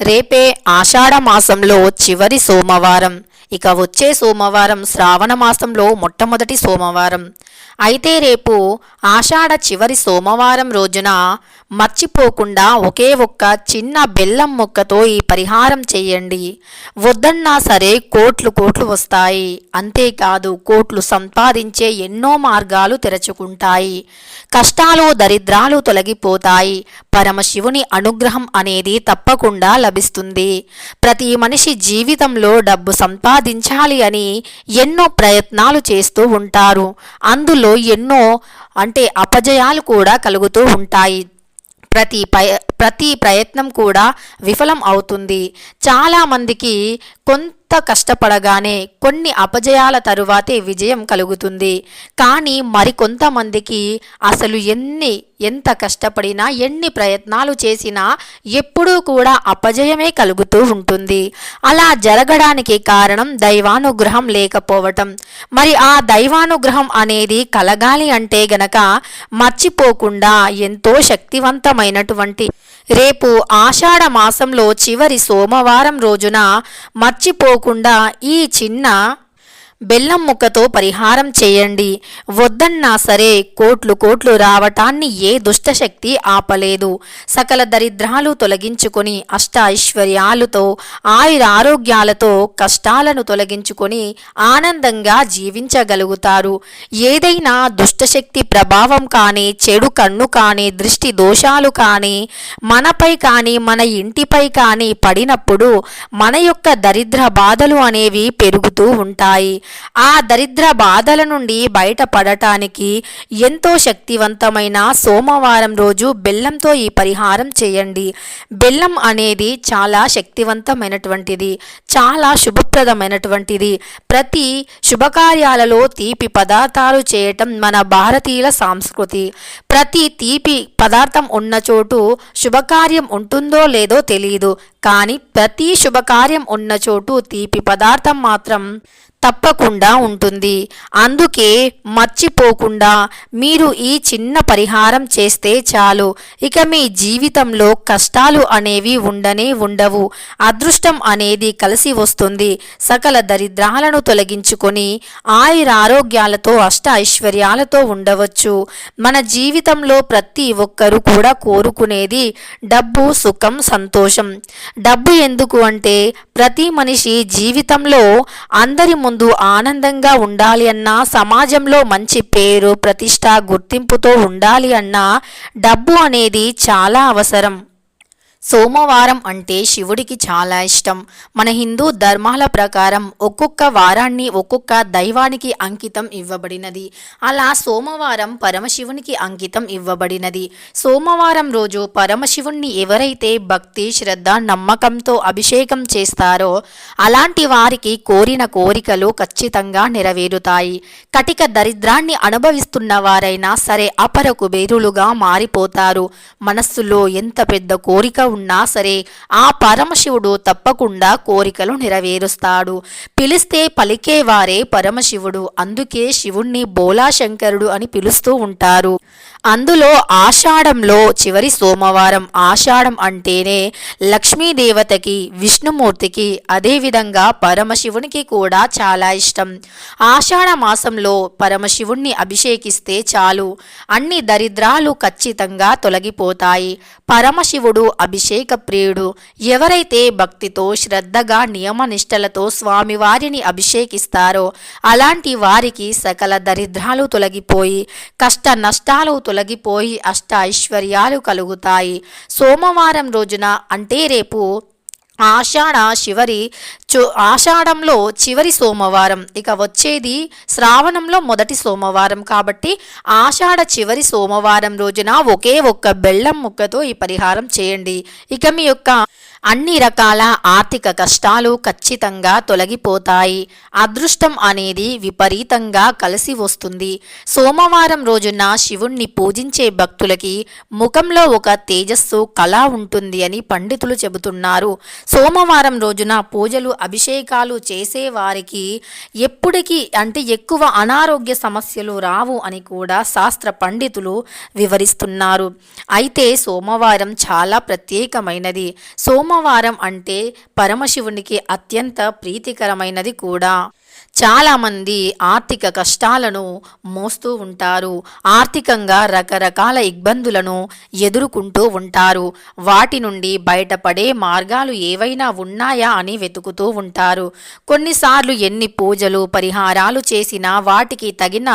రేపే ఆషాఢ మాసంలో చివరి సోమవారం. ఇక వచ్చే సోమవారం శ్రావణ మాసంలో మొట్టమొదటి సోమవారం. అయితే రేపు ఆషాఢ చివరి సోమవారం రోజున మర్చిపోకుండా ఒకే ఒక్క చిన్న బెల్లం ముక్కతో ఈ పరిహారం చేయండి. వద్దన్నా సరే కోట్లు కోట్లు వస్తాయి. అంతేకాదు కోట్లు సంపాదించే ఎన్నో మార్గాలు తెరచుకుంటాయి. కష్టాలు దరిద్రాలు తొలగిపోతాయి. పరమశివుని అనుగ్రహం అనేది తప్పకుండా లభిస్తుంది. ప్రతి మనిషి జీవితంలో డబ్బు సంపాదించాలి అని ఎన్నో ప్రయత్నాలు చేస్తూ ఉంటారు. అందులో ఎన్నో అంటే అపజయాలు కూడా కలుగుతూ ఉంటాయి. ప్రతి పై ప్రతి ప్రయత్నం కూడా విఫలం అవుతుంది. చాలామందికి కొంత కష్టపడగానే కొన్ని అపజయాల తరువాతే విజయం కలుగుతుంది. కానీ మరికొంతమందికి అసలు ఎన్ని ఎంత కష్టపడినా ఎన్ని ప్రయత్నాలు చేసినా ఎప్పుడూ కూడా అపజయమే కలుగుతూ ఉంటుంది. అలా జరగడానికి కారణం దైవానుగ్రహం లేకపోవటం. మరి ఆ దైవానుగ్రహం అనేది కలగాలి అంటే గనక మర్చిపోకుండా ఎంతో శక్తివంతమైనటువంటి రేపు ఆషాఢ మాసంలో చివరి సోమవారం రోజున మర్చిపోకుండా ఈ చిన్న బెల్లం ముక్కతో పరిహారం చేయండి. వద్దన్నా సరే కోట్లు కోట్లు రావటాన్ని ఏ దుష్టశక్తి ఆపలేదు. సకల దరిద్రాలు తొలగించుకొని అష్ట ఐశ్వర్యాలతో ఆయుర ఆరోగ్యాలతో కష్టాలను తొలగించుకొని ఆనందంగా జీవించగలుగుతారు. ఏదైనా దుష్టశక్తి ప్రభావం కానీ చెడు కన్ను కానీ దృష్టి దోషాలు కానీ మనపై కానీ మన ఇంటిపై కానీ పడినప్పుడు మన యొక్క దరిద్ర బాధలు అనేవి పెరుగుతూ ఉంటాయి. ఆ దరిద్ర బాధల నుండి బయటపడటానికి ఎంతో శక్తివంతమైన సోమవారం రోజు బెల్లంతో ఈ పరిహారం చేయండి. బెల్లం అనేది చాలా శక్తివంతమైనటువంటిది చాలా శుభప్రదమైనటువంటిది. ప్రతి శుభకార్యాలలో తీపి పదార్థాలు చేయటం మన భారతీయుల సంస్కృతి. ప్రతి తీపి పదార్థం ఉన్న చోటు శుభకార్యం ఉంటుందో లేదో తెలియదు కానీ ప్రతి శుభకార్యం ఉన్న చోటు తీపి పదార్థం మాత్రం తప్పకుండా ఉంటుంది. అందుకే మర్చిపోకుండా మీరు ఈ చిన్న పరిహారం చేస్తే చాలు. ఇక మీ జీవితంలో కష్టాలు అనేవి ఉండనే ఉండవు. అదృష్టం అనేది కలిసి వస్తుంది. సకల దరిద్రాలను తొలగించుకొని ఆయుర ఆరోగ్యాలతో అష్ట ఐశ్వర్యాలతో ఉండవచ్చు. మన జీవితంలో ప్రతి ఒక్కరూ కూడా కోరుకునేది డబ్బు సుఖం సంతోషం. డబ్బు ఎందుకు అంటే ప్రతి మనిషి జీవితంలో అందరి ముందు ఆనందంగా ఉండాలి అన్నా సమాజంలో మంచి పేరు ప్రతిష్ట గుర్తింపుతో ఉండాలి అన్నా డబ్బు అనేది చాలా అవసరం. సోమవారం అంటే శివుడికి చాలా ఇష్టం. మన హిందూ ధర్మాల ప్రకారం ఒక్కొక్క వారాన్ని ఒక్కొక్క దైవానికి అంకితం ఇవ్వబడినది. అలా సోమవారం పరమశివునికి అంకితం ఇవ్వబడినది. సోమవారం రోజు పరమశివుణ్ణి ఎవరైతే భక్తి శ్రద్ధ నమ్మకంతో అభిషేకం చేస్తారో అలాంటి వారికి కోరిన కోరికలు ఖచ్చితంగా నెరవేరుతాయి. కటిక దరిద్రాన్ని అనుభవిస్తున్న వారైనా సరే అపర కుబేరులుగా మారిపోతారు. మనస్సులో ఎంత పెద్ద కోరిక ఉన్నా సరే ఆ పరమశివుడు తప్పకుండా కోరికలు నెరవేరుస్తాడు. పిలిస్తే పలికేవారే పరమశివుడు అందుకే శివుణ్ణి బోలాశంకరుడు అని పిలుస్తూ ఉంటారు. అందులో ఆషాఢంలో చివరి సోమవారం ఆషాఢం అంటేనే లక్ష్మీదేవతకి విష్ణుమూర్తికి అదేవిధంగా పరమశివునికి కూడా చాలా ఇష్టం. ఆషాఢ మాసంలో పరమశివుణ్ణి అభిషేకిస్తే చాలు. అన్ని దరిద్రాలు ఖచ్చితంగా తొలగిపోతాయి. పరమశివుడు అభిషేక ప్రియుడు. ఎవరైతే భక్తితో శ్రద్ధగా నియమనిష్టలతో స్వామివారిని అభిషేకిస్తారో అలాంటి వారికి సకల దరిద్రాలు తొలగిపోయి కష్ట నష్టాలు తొలగిపోయి అష్ట ఐశ్వర్యాలు కలుగుతాయి. సోమవారం రోజున అంటే రేపు ఆషాఢ చివరి చు ఆషాఢంలో చివరి సోమవారం. ఇక వచ్చేది శ్రావణంలో మొదటి సోమవారం కాబట్టి ఆషాఢ చివరి సోమవారం రోజున ఒకే ఒక్క బెల్లం ముక్కతో ఈ పరిహారం చేయండి. ఇక మీ యొక్క అన్ని రకాల ఆర్థిక కష్టాలు ఖచ్చితంగా తొలగిపోతాయి. అదృష్టం అనేది విపరీతంగా కలిసి వస్తుంది. సోమవారం రోజున శివుణ్ణి పూజించే భక్తులకి ముఖంలో ఒక తేజస్సు కళ ఉంటుంది అని పండితులు చెబుతున్నారు. సోమవారం రోజున పూజలు అభిషేకాలు చేసేవారికి ఎప్పటికీ అంటే ఎక్కువ అనారోగ్య సమస్యలు రావు అని కూడా శాస్త్ర పండితులు వివరిస్తున్నారు. అయితే సోమవారం చాలా ప్రత్యేకమైనది. సోమ సోమవారం అంటే పరమశివునికి అత్యంత ప్రీతికరమైనది కూడా. చాలామంది ఆర్థిక కష్టాలను మోస్తూ ఉంటారు. ఆర్థికంగా రకరకాల ఇబ్బందులను ఎదుర్కొంటూ ఉంటారు. వాటి నుండి బయటపడే మార్గాలు ఏవైనా ఉన్నాయా అని వెతుకుతూ ఉంటారు. కొన్నిసార్లు ఎన్ని పూజలు పరిహారాలు చేసినా వాటికి తగిన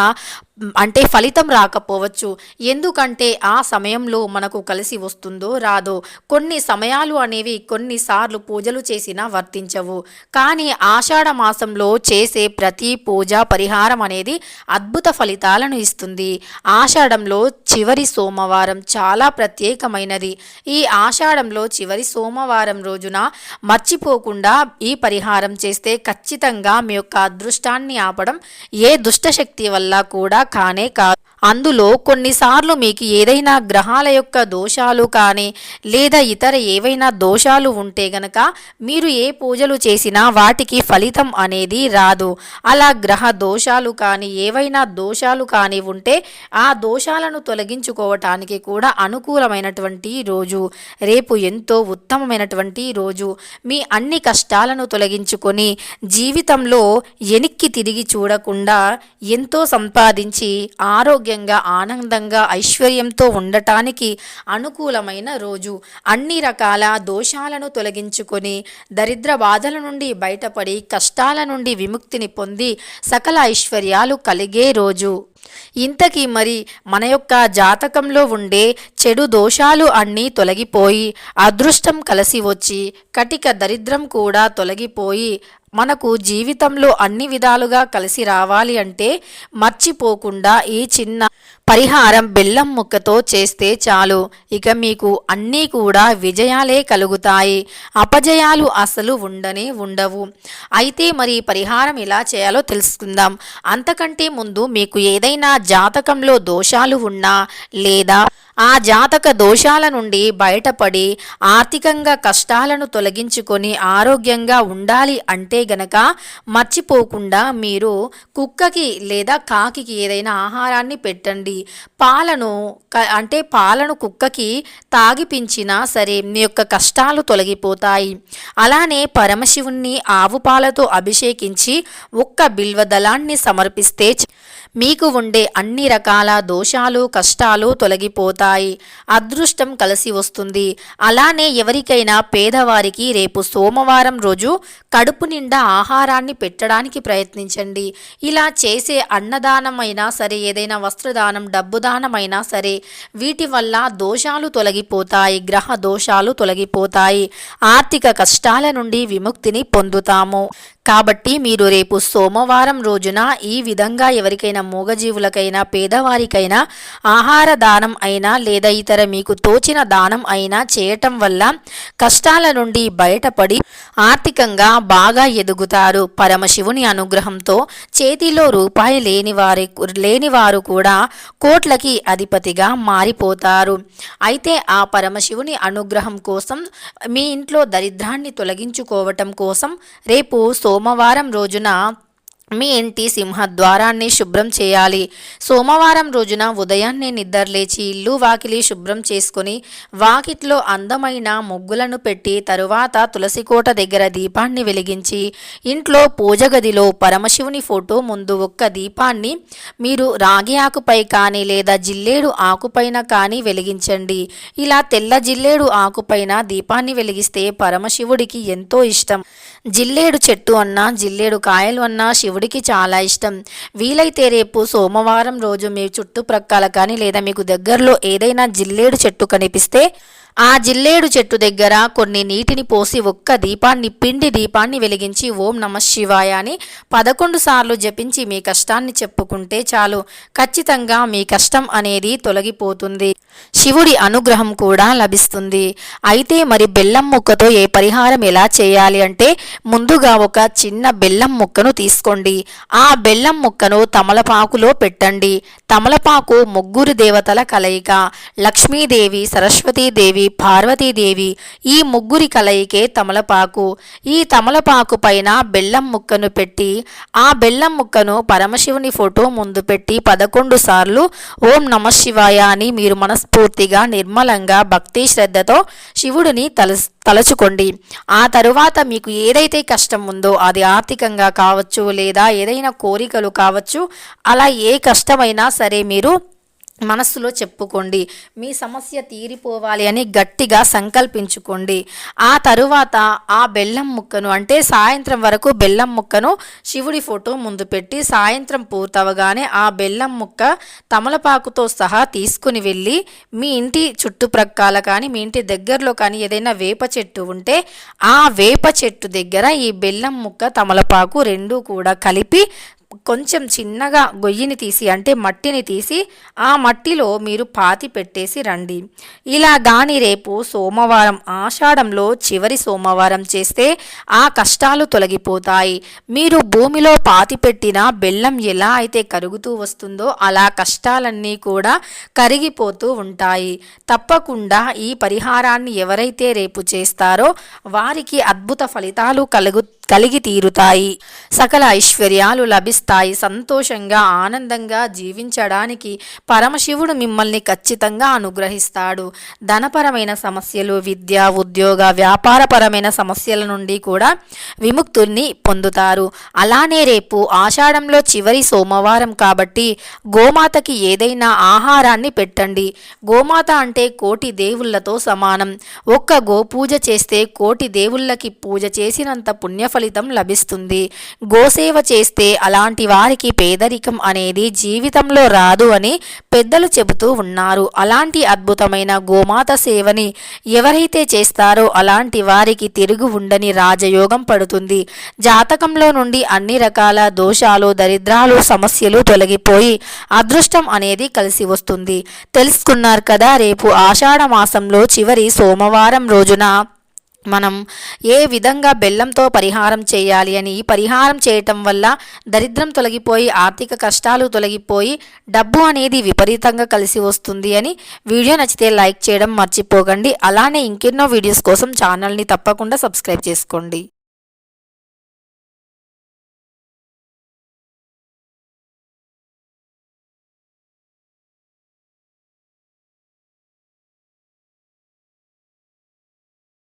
అంటే ఫలితం రాకపోవచ్చు. ఎందుకంటే ఆ సమయంలో మనకు కలిసి వస్తుందో రాదో కొన్ని సమయాలు అనేవి కొన్నిసార్లు పూజలు చేసినా వర్తించవు. కానీ ఆషాఢ మాసంలో చేసే ప్రతి పూజ పరిహారం అనేది అద్భుత ఫలితాలను ఇస్తుంది. ఆషాఢంలో చివరి సోమవారం చాలా ప్రత్యేకమైనది. ఈ ఆషాఢంలో చివరి సోమవారం రోజున మర్చిపోకుండా ఈ పరిహారం చేస్తే ఖచ్చితంగా మీ యొక్క అదృష్టాన్ని ఆపడం ఏ దుష్టశక్తి వల్ల కూడా కానే కాదు. అందులో కొన్నిసార్లు మీకు ఏదైనా గ్రహాల యొక్క దోషాలు కానీ లేదా ఇతర ఏవైనా దోషాలు ఉంటే గనక మీరు ఏ పూజలు చేసినా వాటికి ఫలితం అనేది రాదు. అలా గ్రహ దోషాలు కానీ ఏవైనా దోషాలు కానీ ఉంటే ఆ దోషాలను తొలగించుకోవటానికి కూడా అనుకూలమైనటువంటి రోజు. రేపు ఎంతో ఉత్తమమైనటువంటి రోజు. మీ అన్ని కష్టాలను తొలగించుకొని జీవితంలో ఎనిక్కి తిరిగి చూడకుండా ఎంతో సంపాదించి ఆరోగ్యంగా ఆనందంగా ఐశ్వర్యంతో ఉండటానికి అనుకూలమైన రోజు. అన్ని రకాల దోషాలను తొలగించుకొని దరిద్ర బాధల నుండి బయటపడి కష్టాల నుండి విముక్తిని పొంది సకల ఐశ్వర్యాలు కలిగే రోజు. ఇంతకీ మరి మన యొక్క జాతకంలో ఉండే చెడు దోషాలు అన్నీ తొలగిపోయి అదృష్టం కలిసి వచ్చి కటిక దరిద్రం కూడా తొలగిపోయి మనకు జీవితంలో అన్ని విధాలుగా కలిసి రావాలి అంటే మర్చిపోకుండా ఈ చిన్న పరిహారం బెల్లం ముక్కతో చేస్తే చాలు. ఇక మీకు అన్నీ కూడా విజయాలే కలుగుతాయి. అపజయాలు అసలు ఉండనే ఉండవు. అయితే మరి పరిహారం ఎలా చేయాలో తెలుసుకుందాం. అంతకంటే ముందు మీకు ఏదైనా జాతకంలో దోషాలు ఉన్నా లేదా ఆ జాతక దోషాల నుండి బయటపడి ఆర్థికంగా కష్టాలను తొలగించుకొని ఆరోగ్యంగా ఉండాలి అంటే గనక మర్చిపోకుండా మీరు కుక్కకి లేదా కాకికి ఏదైనా ఆహారాన్ని పెట్టండి. పాలను అంటే పాలను కుక్కకి తాగిపించినా సరే మీ యొక్క కష్టాలు తొలగిపోతాయి. అలానే పరమశివుణ్ణి ఆవు పాలతో అభిషేకించి ఒక్క బిల్వదళాన్ని సమర్పిస్తే మీకు ఉండే అన్ని రకాల దోషాలు కష్టాలు తొలగిపోతాయి. అదృష్టం కలిసి వస్తుంది. అలానే ఎవరికైనా పేదవారికి రేపు సోమవారం రోజు కడుపు నిండా ఆహారాన్ని పెట్టడానికి ప్రయత్నించండి. ఇలా చేసే అన్నదానం అయినా సరే ఏదైనా వస్త్రదానం డబ్బు దానమైనా సరే వీటి వల్ల దోషాలు తొలగిపోతాయి గ్రహ దోషాలు తొలగిపోతాయి. ఆర్థిక కష్టాల నుండి విముక్తిని పొందుతాము. కాబట్టి మీరు రేపు సోమవారం రోజున ఈ విధంగా ఎవరికైనా మూగజీవులకైనా పేదవారికైనా ఆహార దానం అయినా లేదా ఇతర మీకు తోచిన దానం అయినా చేయటం వల్ల కష్టాల నుండి బయటపడి ఆర్థికంగా బాగా ఎదుగుతారు. పరమశివుని అనుగ్రహంతో చేతిలో రూపాయి లేని వారి కూడా కోట్లకి అధిపతిగా మారిపోతారు. అయితే ఆ పరమశివుని అనుగ్రహం కోసం మీ ఇంట్లో దరిద్రాన్ని తొలగించుకోవటం కోసం రేపు సోమవారం రోజున మీ ఇంటి సింహద్వారాన్ని శుభ్రం చేయాలి. సోమవారం రోజున ఉదయాన్నే నిద్రలేచి ఇల్లు వాకిలి శుభ్రం చేసుకొని వాకిట్లో అందమైన ముగ్గులను పెట్టి తరువాత తులసికోట దగ్గర దీపాన్ని వెలిగించి ఇంట్లో పూజ గదిలో పరమశివుని ఫోటో ముందు ఒక్క దీపాన్ని మీరు రాగి ఆకుపై కానీ లేదా జిల్లేడు ఆకుపైన కానీ వెలిగించండి. ఇలా తెల్ల జిల్లేడు ఆకుపైన దీపాన్ని వెలిగిస్తే పరమశివుడికి ఎంతో ఇష్టం. జిల్లేడు చెట్టు అన్నా జిల్లేడు కాయలు అన్నా శివుడికి చాలా ఇష్టం. వీలైతే రేపు సోమవారం రోజు మీ చుట్టుప్రక్కల కానీ లేదా మీకు దగ్గరలో ఏదైనా జిల్లేడు చెట్టు కనిపిస్తే ఆ జిల్లేడు చెట్టు దగ్గర కొన్ని నీటిని పోసి ఒక్క దీపాన్ని పిండి దీపాన్ని వెలిగించి ఓం నమ శివాయ అని పదకొండు సార్లు జపించి మీ కష్టాన్ని చెప్పుకుంటే చాలు. ఖచ్చితంగా మీ కష్టం అనేది తొలగిపోతుంది. శివుడి అనుగ్రహం కూడా లభిస్తుంది. అయితే మరి బెల్లం ముక్కతో ఏ పరిహారం ఎలా చేయాలి అంటే ముందుగా ఒక చిన్న బెల్లం ముక్కను తీసుకోండి. ఆ బెల్లం ముక్కను తమలపాకులో పెట్టండి. తమలపాకు ముగ్గురు దేవతల కలయిక. లక్ష్మీదేవి సరస్వతీదేవి పార్వతీదేవి ఈ ముగ్గురి కలయికే తమలపాకు. ఈ తమలపాకు పైన బెల్లం ముక్కను పెట్టి ఆ బెల్లం ముక్కను పరమశివుని ఫోటో ముందు పెట్టి పదకొండు సార్లు ఓం నమ శివాయ అని మీరు మనసు మనస్ఫూర్తిగా నిర్మలంగా భక్తి శ్రద్ధతో శివుడిని తల తలచుకోండి. ఆ తరువాత మీకు ఏదైతే కష్టం ఉందో అది ఆర్థికంగా కావచ్చు లేదా ఏదైనా కోరికలు కావచ్చు అలా ఏ కష్టమైనా సరే మీరు మనస్సులో చెప్పుకోండి. మీ సమస్య తీరిపోవాలి అని గట్టిగా సంకల్పించుకోండి. ఆ తరువాత ఆ బెల్లం ముక్కను అంటే సాయంత్రం వరకు బెల్లం ముక్కను శివుడి ఫోటో ముందు పెట్టి సాయంత్రం పూర్తవగానే ఆ బెల్లం ముక్క తమలపాకుతో సహా తీసుకుని వెళ్ళి మీ ఇంటి చుట్టుప్రక్కల కానీ మీ ఇంటి దగ్గరలో కానీ ఏదైనా వేప చెట్టు ఉంటే ఆ వేప చెట్టు దగ్గర ఈ బెల్లం ముక్క తమలపాకు రెండు కూడా కలిపి కొంచెం చిన్నగా గొయ్యిని తీసి అంటే మట్టిని తీసి ఆ మట్టిలో మీరు పాతి పెట్టేసి రండి. ఇలా గాని రేపు సోమవారం ఆషాఢంలో చివరి సోమవారం చేస్తే ఆ కష్టాలు తొలగిపోతాయి. మీరు భూమిలో పాతి పెట్టిన బెల్లం ఎలా అయితే కరుగుతూ వస్తుందో అలా కష్టాలన్నీ కూడా కరిగిపోతూ ఉంటాయి. తప్పకుండా ఈ పరిహారాన్ని ఎవరైతే రేపు చేస్తారో వారికి అద్భుత ఫలితాలు కలుగు కలిగి తీరుతాయి. సకల ఐశ్వర్యాలు లభిస్తాయి. సంతోషంగా ఆనందంగా జీవించడానికి పరమశివుడు మిమ్మల్ని ఖచ్చితంగా అనుగ్రహిస్తాడు. ధనపరమైన సమస్యలు విద్య ఉద్యోగ వ్యాపారపరమైన సమస్యల నుండి కూడా విముక్తుల్ని పొందుతారు. అలానే రేపు ఆషాఢంలో చివరి సోమవారం కాబట్టి గోమాతకి ఏదైనా ఆహారాన్ని పెట్టండి. గోమాత అంటే కోటి దేవుళ్ళతో సమానం. ఒక్క గోపూజ చేస్తే కోటి దేవుళ్ళకి పూజ చేసినంత పుణ్య ఫలితం లభిస్తుంది. గోసేవ చేస్తే అలాంటి వారికి పేదరికం అనేది జీవితంలో రాదు అని పెద్దలు చెబుతూ ఉన్నారు. అలాంటి అద్భుతమైన గోమాత సేవని ఎవరైతే చేస్తారో అలాంటి వారికి తిరుగు ఉండని రాజయోగం పడుతుంది. జాతకంలో నుండి అన్ని రకాల దోషాలు దరిద్రాలు సమస్యలు తొలగిపోయి అదృష్టం అనేది కలిసి వస్తుంది. తెలుసుకున్నారు కదా రేపు ఆషాఢ మాసంలో చివరి సోమవారం రోజున మనం ఏ విధంగా బెల్లంతో పరిహారం చేయాలి అని ఈ పరిహారం చేయటం వల్ల దరిద్రం తొలగిపోయి ఆర్థిక కష్టాలు తొలగిపోయి డబ్బు అనేది విపరీతంగా కలిసి వస్తుంది అని వీడియో నచ్చితే లైక్ చేయడం మర్చిపోకండి. అలానే ఇంకెన్నో వీడియోస్ కోసం ఛానల్ని తప్పకుండా సబ్స్క్రైబ్ చేసుకోండి.